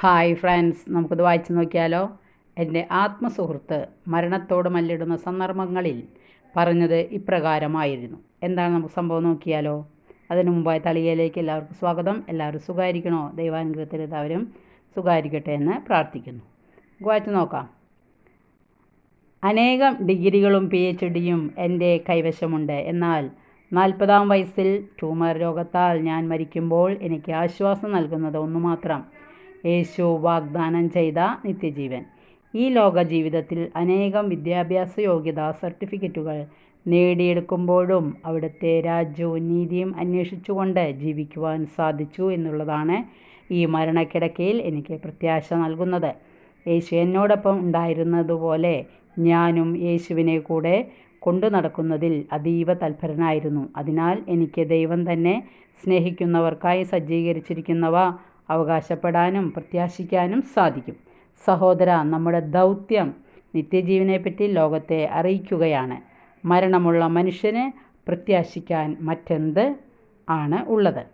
Hi friends നമുക്കിത് വായിച്ചു നോക്കിയാലോ? എന്റെ ആത്മസുഹൃത്ത് മരണത്തോട് മല്ലിടുന്ന സന്ദർഭങ്ങളിൽ പറഞ്ഞത് ഇപ്രകാരമായിരുന്നു. എന്താണ് നമുക്ക് സംഭവം നോക്കിയാലോ? അതിനു മുമ്പായി തളികയിലേക്ക് എല്ലാവർക്കും സ്വാഗതം. എല്ലാവരും സുഖമായിരിക്കണോ ദൈവാനുഗ്രഹത്തിൽ എല്ലാവരും സുഖമായിരിക്കട്ടെ എന്ന് പ്രാർത്ഥിക്കുന്നു. വായിച്ചു നോക്കാം. അനേകം ഡിഗ്രികളും പി എച്ച് ഡിയും എന്റെ കൈവശമുണ്ട്. എന്നാൽ നാൽപ്പതാം വയസ്സിൽ ട്യൂമർ രോഗത്താൽ ഞാൻ മരിക്കുമ്പോൾ എനിക്ക് ആശ്വാസം നൽകുന്നത് ഒന്നു മാത്രം യേശു വാഗ്ദാനം ചെയ്ത നിത്യജീവൻ. ഈ ലോക ജീവിതത്തിൽ അനേകം വിദ്യാഭ്യാസ യോഗ്യതാ സർട്ടിഫിക്കറ്റുകൾ നേടിയെടുക്കുമ്പോഴും അവിടുത്തെ രാജ്യവും നീതിയും അന്വേഷിച്ചുകൊണ്ട് ജീവിക്കുവാൻ സാധിച്ചു എന്നുള്ളതാണ് ഈ മരണക്കിടക്കയിൽ എനിക്ക് പ്രത്യാശ നൽകുന്നത്. യേശു എന്നോടൊപ്പം ഉണ്ടായിരുന്നതുപോലെ ഞാനും യേശുവിനെ കൂടെ കൊണ്ടു നടക്കുന്നതിൽ അതീവ തൽപരനായിരുന്നു. അതിനാൽ എനിക്ക് ദൈവം തന്നെ സ്നേഹിക്കുന്നവർക്കായി സജ്ജീകരിച്ചിരിക്കുന്നവ അവകാശപ്പെടാനും പ്രത്യാശിക്കാനും സാധിക്കും. സഹോദര നമ്മുടെ ദൗത്യം നിത്യജീവനെപ്പറ്റി ലോകത്തെ അറിയിക്കുകയാണ്. മരണമുള്ള മനുഷ്യന് പ്രത്യാശിക്കാൻ മറ്റെന്ത് ആണ് ഉള്ളത്?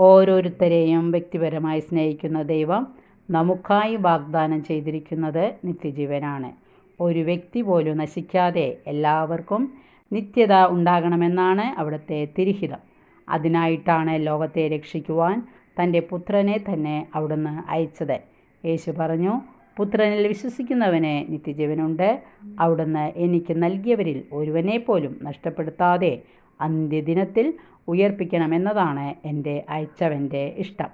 ഓരോരുത്തരെയും വ്യക്തിപരമായി സ്നേഹിക്കുന്ന ദൈവം നമുക്കായി വാഗ്ദാനം ചെയ്തിരിക്കുന്നത് നിത്യജീവനാണ്. ഒരു വ്യക്തി പോലും നശിക്കാതെ എല്ലാവർക്കും നിത്യത ഉണ്ടാകണമെന്നാണ് അവിടുത്തെ തിരിഹിതം. അതിനായിട്ടാണ് ലോകത്തെ രക്ഷിക്കുവാൻ തന്റെ പുത്രനെ തന്നെ അവിടുന്ന് അയച്ചത്. യേശു പറഞ്ഞു പുത്രനിൽ വിശ്വസിക്കുന്നവന് നിത്യജീവനുണ്ട്. അവിടുന്ന് എനിക്ക് നൽകിയവരിൽ ഒരുവനെ പോലും നഷ്ടപ്പെടുത്താതെ അന്ത്യദിനത്തിൽ ഉയർപ്പിക്കണമെന്നതാണ് എന്റെ അയച്ചവന്റെ ഇഷ്ടം.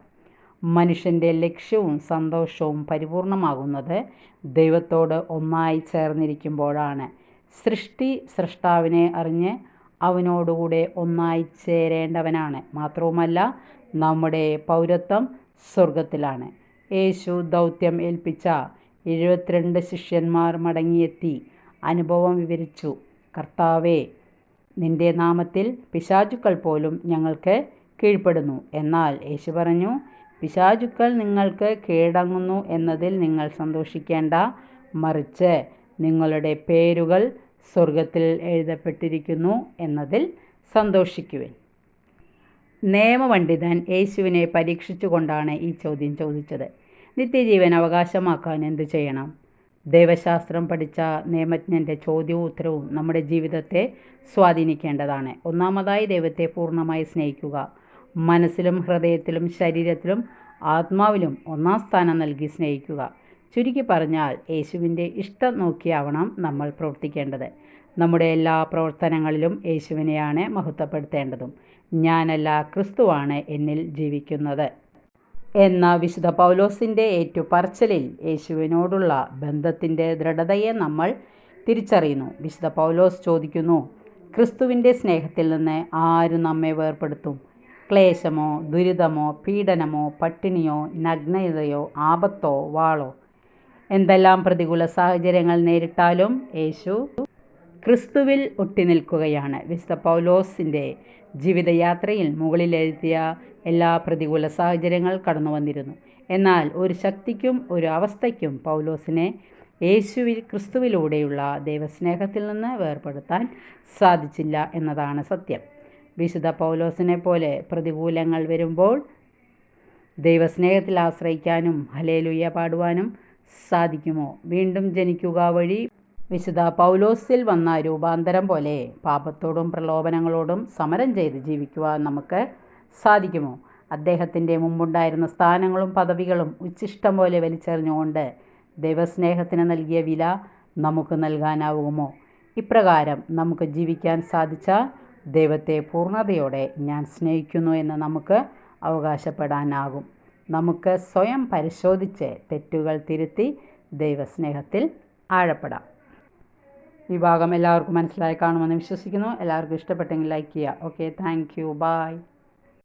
മനുഷ്യന്റെ ലക്ഷ്യവും സന്തോഷവും പരിപൂർണമാകുന്നത് ദൈവത്തോട് ഒന്നായി ചേർന്നിരിക്കുമ്പോഴാണ്. സൃഷ്ടി സൃഷ്ടാവിനെ അറിഞ്ഞ് അവനോടുകൂടെ ഒന്നായി ചേരേണ്ടവനാണ്. മാത്രവുമല്ല നമ്മുടെ പൗരത്വം സ്വർഗത്തിലാണ് യേശു ദൗത്യം ഏൽപ്പിച്ച എഴുപത്തിരണ്ട് ശിഷ്യന്മാർ മടങ്ങിയെത്തി. അനുഭവം വിവരിച്ചു. കർത്താവേ നിന്റെ നാമത്തിൽ പിശാചുക്കൾ പോലും ഞങ്ങൾക്ക് കീഴ്പ്പെടുന്നു. എന്നാൽ യേശു പറഞ്ഞു പിശാചുക്കൾ നിങ്ങൾക്ക് കീഴടങ്ങുന്നു എന്നതിൽ നിങ്ങൾ സന്തോഷിക്കേണ്ട. മറിച്ച് നിങ്ങളുടെ പേരുകൾ സ്വർഗത്തിൽ എഴുതപ്പെട്ടിരിക്കുന്നു എന്നതിൽ സന്തോഷിക്കുവിൻ. നിയമപണ്ഡിതൻ യേശുവിനെ പരീക്ഷിച്ചുകൊണ്ടാണ് ഈ ചോദ്യം ചോദിച്ചത്. നിത്യജീവൻ അവകാശമാക്കാൻ എന്തു ചെയ്യണം? ദൈവശാസ്ത്രം പഠിച്ച നിയമജ്ഞന്റെ ചോദ്യവും ഉത്തരവും നമ്മുടെ ജീവിതത്തെ സ്വാധീനിക്കേണ്ടതാണ്. ഒന്നാമതായി ദൈവത്തെ പൂർണമായി സ്നേഹിക്കുക. മനസ്സിലും ഹൃദയത്തിലും ശരീരത്തിലും ആത്മാവിലും ഒന്നാം സ്ഥാനം നൽകി സ്നേഹിക്കുക. ചുരുക്കി പറഞ്ഞാൽ യേശുവിന്റെ ഇഷ്ടം നോക്കിയാവണം നമ്മൾ പ്രവർത്തിക്കേണ്ടത്. നമ്മുടെ എല്ലാ പ്രവർത്തനങ്ങളിലും യേശുവിനെയാണ് മഹത്വപ്പെടുത്തേണ്ടതും. ഞാനല്ല ക്രിസ്തുവാണ് എന്നിൽ ജീവിക്കുന്നത്. എന്ന വിശുദ്ധ പൗലോസിന്റെ ഏറ്റുപറച്ചിലിൽ യേശുവിനോടുള്ള ബന്ധത്തിന്റെ ദൃഢതയെ നമ്മൾ തിരിച്ചറിയുന്നു. വിശുദ്ധ പൗലോസ് ചോദിക്കുന്നു ക്രിസ്തുവിന്റെ സ്നേഹത്തിൽ നിന്ന് ആര് നമ്മെ വേർപ്പെടുത്തും? ക്ലേശമോ ദുരിതമോ പീഡനമോ പട്ടിണിയോ നഗ്നതയോ ആപത്തോ വാളോ? എന്തെല്ലാം പ്രതികൂല സാഹചര്യങ്ങൾ നേരിട്ടാലും യേശു ക്രിസ്തുവിൽ ഒട്ടിനിൽക്കുകയാണ്. വിശുദ്ധ പൗലോസിന്റെ ജീവിതയാത്രയിൽ മുകളിലെഴുതിയ എല്ലാ പ്രതികൂല സാഹചര്യങ്ങൾ കടന്നു വന്നിരുന്നു. എന്നാൽ ഒരു ശക്തിക്കും ഒരു അവസ്ഥയ്ക്കും പൗലോസിനെ യേശുവിൽ ക്രിസ്തുവിലൂടെയുള്ള ദൈവസ്നേഹത്തിൽ നിന്ന് വേർപെടുത്താൻ സാധിച്ചില്ല എന്നതാണ് സത്യം. വിശുദ്ധ പൗലോസിനെ പോലെ പ്രതികൂലങ്ങൾ വരുമ്പോൾ ദൈവസ്നേഹത്തിൽ ആശ്രയിക്കാനും ഹലേലുയ്യ പാടുവാനും സാധിക്കുമോ? വീണ്ടും ജനിക്കുക വഴി വിശുദ്ധ പൗലോസിൽ വന്ന രൂപാന്തരം പോലെ പാപത്തോടും പ്രലോഭനങ്ങളോടും സമരം ചെയ്ത് ജീവിക്കുവാൻ നമുക്ക് സാധിക്കുമോ? അദ്ദേഹത്തിന്റെ മുമ്പുണ്ടായിരുന്ന സ്ഥാനങ്ങളും പദവികളും ഉച്ചിഷ്ടം പോലെ വലിച്ചെറിഞ്ഞുകൊണ്ട് ദൈവസ്നേഹത്തിന് നൽകിയ വില നമുക്ക് നൽകാനാവുമോ? ഇപ്രകാരം നമുക്ക് ജീവിക്കാൻ സാധിച്ച ദൈവത്തെ പൂർണതയോടെ ഞാൻ സ്നേഹിക്കുന്നു എന്ന് നമുക്ക് അവകാശപ്പെടാനാകും. നമുക്ക് സ്വയം പരിശോധിച്ച് തെറ്റുകൾ തിരുത്തി ദൈവസ്നേഹത്തിൽ ആഴപ്പെടാം. ഈ ഭാഗം എല്ലാവർക്കും മനസ്സിലായി കാണുമെന്ന് വിശ്വസിക്കുന്നു. എല്ലാവർക്കും ഇഷ്ടപ്പെട്ടെങ്കിൽ ലൈക്ക് ചെയ്യുക. Okay thank you bye